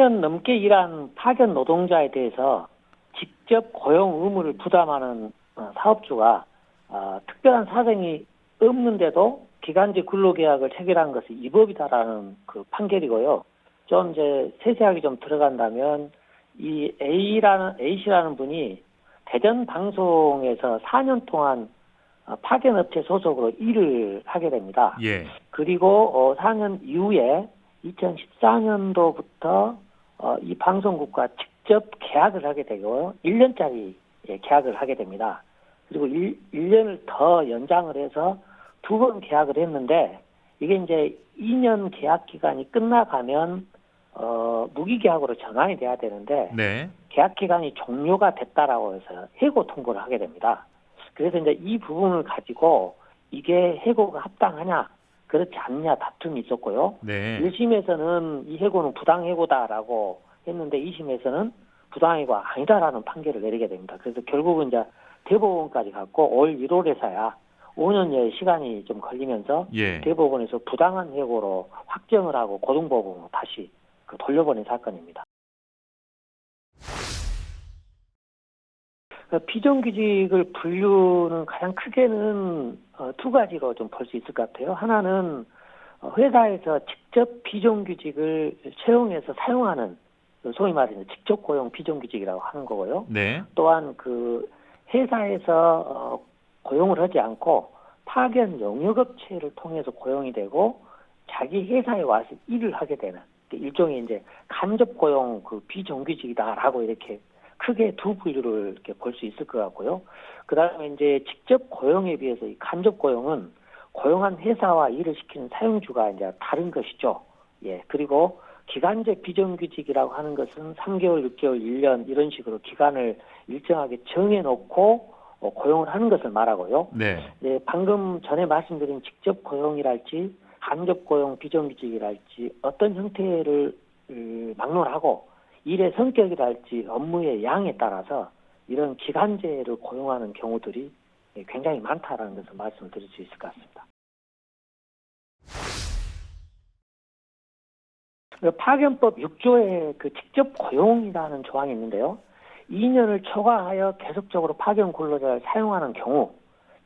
이년 넘게 일한 파견 노동자에 대해서 직접 고용 의무를 부담하는 어, 사업주가 어, 특별한 사정이 없는데도 기간제 근로계약을 체결한 것이 위법이다라는 그 판결이고요. 좀 이제 세세하게 좀 들어간다면 이 A라는 A 씨라는 분이 대전 방송에서 4년 동안 어, 파견업체 소속으로 일을 하게 됩니다. 예. 그리고 어, 4년 이후에 2014년도부터 어, 이 방송국과 직접 계약을 하게 되고 1년짜리 예, 계약을 하게 됩니다. 그리고 1, 1년을 더 연장을 해서 두 번 계약을 했는데 이게 이제 2년 계약 기간이 끝나가면 어, 무기 계약으로 전환이 돼야 되는데 네. 계약 기간이 종료가 됐다라고 해서 해고 통보를 하게 됩니다. 그래서 이제 이 부분을 가지고 이게 해고가 합당하냐 그렇지 않냐 다툼이 있었고요. 네. 1심에서는 이 해고는 부당 해고다라고 했는데 2심에서는 부당 해고가 아니다라는 판결을 내리게 됩니다. 그래서 결국은 이제 대법원까지 갔고 올 1월에서야 5년여의 시간이 좀 걸리면서 예. 대법원에서 부당한 해고로 확정을 하고 고등법원으로 다시 그 돌려보낸 사건입니다. 비정규직을 분류는 가장 크게는 어, 두 가지로 좀 볼 수 있을 것 같아요. 하나는 어, 회사에서 직접 비정규직을 채용해서 사용하는 그 소위 말하는 직접 고용 비정규직이라고 하는 거고요. 네. 또한 그 회사에서 어, 고용을 하지 않고 파견 영역업체를 통해서 고용이 되고 자기 회사에 와서 일을 하게 되는 그 일종의 이제 간접 고용 그 비정규직이다라고 이렇게 크게 두 분류를 이렇게 볼 수 있을 것 같고요. 그 다음에 이제 직접 고용에 비해서 이 간접 고용은 고용한 회사와 일을 시키는 사용주가 이제 다른 것이죠. 예. 그리고 기간제 비정규직이라고 하는 것은 3개월, 6개월, 1년 이런 식으로 기간을 일정하게 정해놓고 어, 고용을 하는 것을 말하고요. 네. 네, 방금 전에 말씀드린 직접 고용이랄지 간접 고용 비정규직이랄지 어떤 형태를 음, 막론하고 일의 성격이랄지 업무의 양에 따라서 이런 기간제를 고용하는 경우들이 예, 굉장히 많다라는 것을 말씀드릴 수 있을 것 같습니다. 그 파견법 6조에 그 직접 고용이라는 조항이 있는데요. 2년을 초과하여 계속적으로 파견 근로자를 사용하는 경우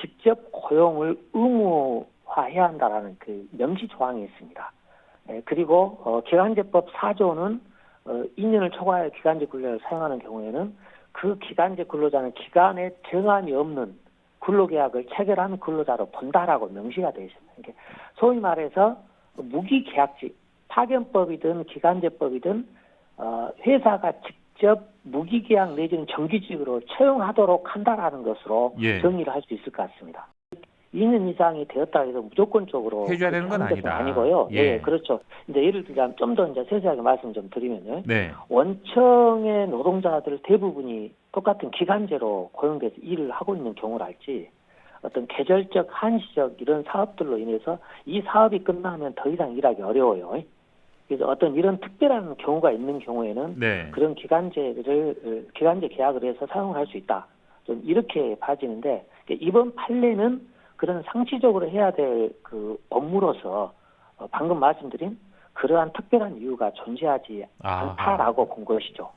직접 고용을 의무화해야 한다라는 그 명시 조항이 있습니다. 예, 그리고 어, 기간제법 4조는 어, 2년을 초과하여 기간제 근로자를 사용하는 경우에는 그 기간제 근로자는 기간에 정함이 없는 근로계약을 체결한 근로자로 본다라고 명시가 되어 있습니다. 이게 소위 말해서 무기계약직 파견법이든 기간제법이든 어, 회사가 직접 무기계약 내지는 정규직으로 채용하도록 한다라는 것으로 예. 정의를 할 수 있을 것 같습니다. 2년 이상이 되었다 해서 무조건적으로 해줘야 되는 건 아니다. 아니고요. 예. 예, 그렇죠. 이제 예를 들자면 좀 더 이제 세세하게 말씀 좀 드리면요. 네. 원청의 노동자들 대부분이 똑같은 기간제로 고용돼서 일을 하고 있는 경우랄지 어떤 계절적 한시적 이런 사업들로 인해서 이 사업이 끝나면 더 이상 일하기 어려워요. 그래서 어떤 이런 특별한 경우가 있는 경우에는 네. 그런 기간제를 어, 기간제 계약을 해서 사용할 수 있다. 좀 이렇게 봐지는데 이번 판례는 그런 상시적으로 해야 될 그 업무로서 어, 방금 말씀드린 그러한 특별한 이유가 존재하지 아하. 않다라고 본 것이죠.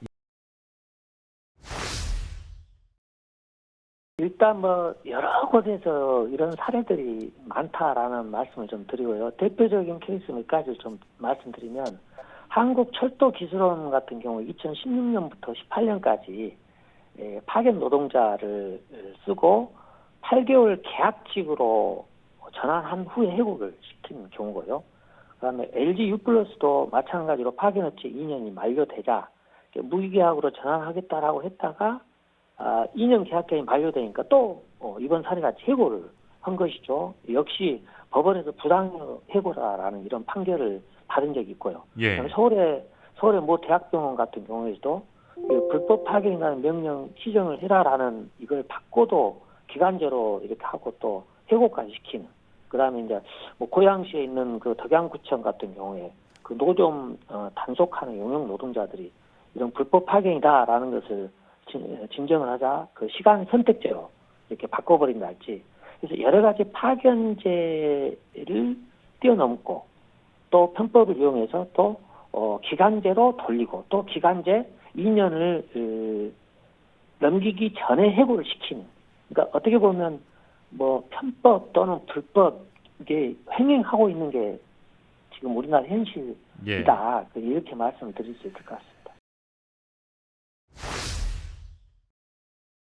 일단 뭐 여러 곳에서 이런 사례들이 많다라는 말씀을 좀 드리고요. 대표적인 케이스 몇 가지를 좀 말씀드리면 한국철도기술원 같은 경우 2016년부터 18년까지 예, 파견 노동자를 쓰고 8개월 계약직으로 전환한 후에 해고를 시킨 경우고요. 그다음에 LG 유플러스도 마찬가지로 파견업체 2년이 만료되자 무기계약으로 전환하겠다라고 했다가 아, 2년 계약기간이 만료되니까 또 어, 이번 사례같이 해고를 한 것이죠. 역시 법원에서 부당 해고라라는 이런 판결을 받은 적이 있고요. 예. 서울에 서울의 모 대학병원 같은 경우에도 그 불법 파견이라는 명령 시정을 해라라는 이걸 받고도 기간제로 이렇게 하고 또 해고까지 시키는. 그다음에 이제 뭐 고양시에 있는 그 덕양구청 같은 경우에 그 노점 어, 단속하는 용역 노동자들이 이런 불법 파견이다라는 것을 진, 진정을 하자 그 시간 선택제로 이렇게 바꿔버린다 할지 그래서 여러 가지 파견제를 뛰어넘고 또 편법을 이용해서 또 어, 기간제로 돌리고 또 기간제 2년을 그, 넘기기 전에 해고를 시키는 그러니까 어떻게 보면 뭐 편법 또는 불법 이게 횡행하고 있는 게 지금 우리나라 현실이다 예. 그 이렇게 말씀을 드릴 수 있을 것 같습니다.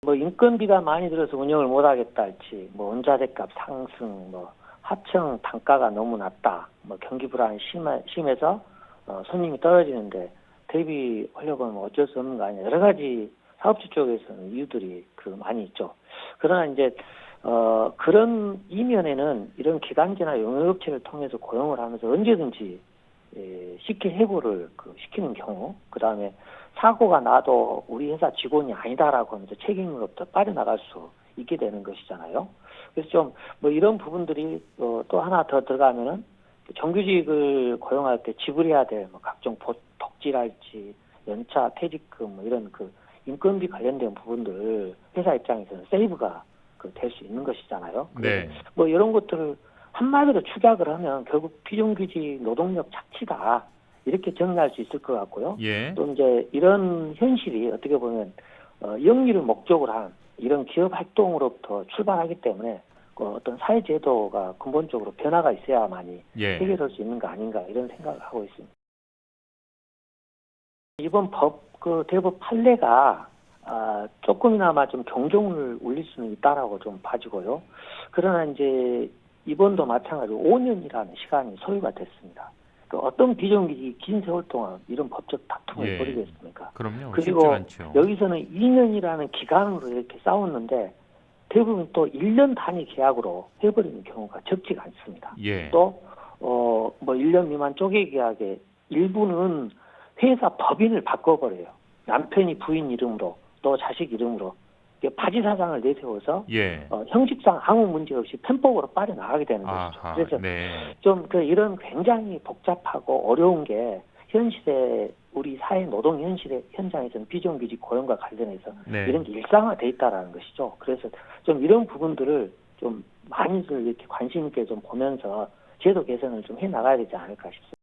뭐 인건비가 많이 들어서 운영을 못하겠다 할지 뭐 원자재값 상승 뭐 하청 단가가 너무 낮다 뭐 경기 불안 심해, 심해서 어, 손님이 떨어지는데 대비하려고 하면 어쩔 수 없는 거 아니냐 여러 가지 사업주 쪽에서는 이유들이 그 많이 있죠 그러나 이제 어 그런 이면에는 이런 기간제나 용역업체를 통해서 고용을 하면서 언제든지 예, 쉽게 해고를 그 시키는 경우 그 다음에 사고가 나도 우리 회사 직원이 아니다라고 하면서 책임으로부터 빠져나갈 수 있게 되는 것이잖아요. 그래서 좀 뭐 이런 부분들이 어, 또 하나 더 들어가면은 정규직을 고용할 때 지불해야 될 뭐 각종 보- 복지랄지 연차 퇴직금 뭐 이런 그 인건비 관련된 부분들 회사 입장에서는 세이브가 그 될 수 있는 것이잖아요. 네. 뭐 이런 것들을 한마디로 축약을 하면 결국 비정규직 노동력 착취다 이렇게 정리할 수 있을 것 같고요. 예. 또 이제 이런 현실이 어떻게 보면 어, 영리를 목적으로 한 이런 기업 활동으로부터 출발하기 때문에 그 어떤 사회 제도가 근본적으로 변화가 있어야만이 예. 해결할 수 있는 거 아닌가 이런 생각을 하고 있습니다. 이번 법 그 대법 판례가 아, 조금이나마 좀 경종을 울릴 수는 있다라고 좀 봐지고요. 그러나 이제 이번도 마찬가지로 5년이라는 시간이 소요가 됐습니다. 그 어떤 비정규직이 긴 세월 동안 이런 법적 다툼을 예. 벌이겠습니까? 그럼요. 그리고. 여기서는 2년이라는 기간으로 이렇게 싸웠는데 대부분 또 1년 단위 계약으로 해버리는 경우가 적지가 않습니다. 예. 또, 어, 뭐 1년 미만 쪼개 계약의 일부는 회사 법인을 바꿔버려요. 남편이 부인 이름으로 또 자식 이름으로 바지 사장을 내세워서 예. 어, 형식상 아무 문제 없이 편법으로 빠져나가게 되는 것이죠. 아하. 그래서 네. 좀그 이런 굉장히 복잡하고 어려운 게 현실의 우리 사회 노동 현실의 현장에서는 비정규직 고용과 관련해서 네. 이런 게 일상화돼 있다라는 것이죠. 그래서 좀 이런 부분들을 좀 많이들 이렇게 관심 있게 좀 보면서 제도 개선을 좀 해 나가야 되지 않을까 싶습니다.